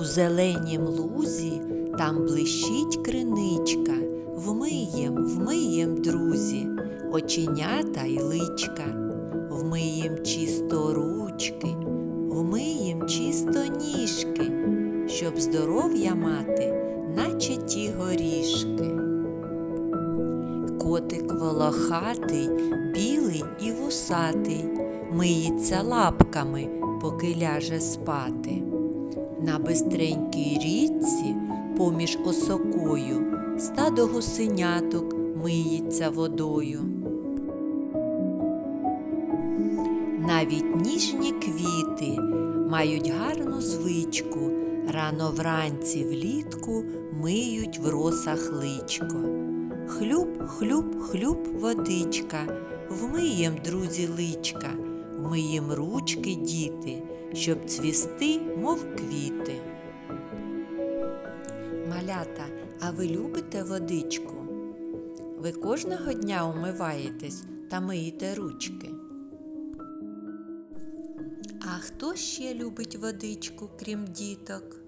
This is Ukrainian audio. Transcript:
У зеленім лузі там блищить криничка. Вмиєм, вмиєм, друзі, оченята й личка. Вмиєм чисто ручки, вмиєм чисто ніжки, щоб здоров'я мати, наче ті горішки. Котик волохатий, білий і вусатий, миється лапками, поки ляже спати. На бистренькій річці, поміж осокою, стадо гусеняток миється водою. Навіть ніжні квіти мають гарну звичку, рано вранці влітку миють в росах личко. Хлюб, хлюб, хлюб, водичка, вмиєм, друзі, личка, вмиєм ручки, діти, щоб цвісти, мов квіти. Малята, а ви любите водичку? Ви кожного дня умиваєтесь та миєте ручки. А хто ще любить водичку, крім діток?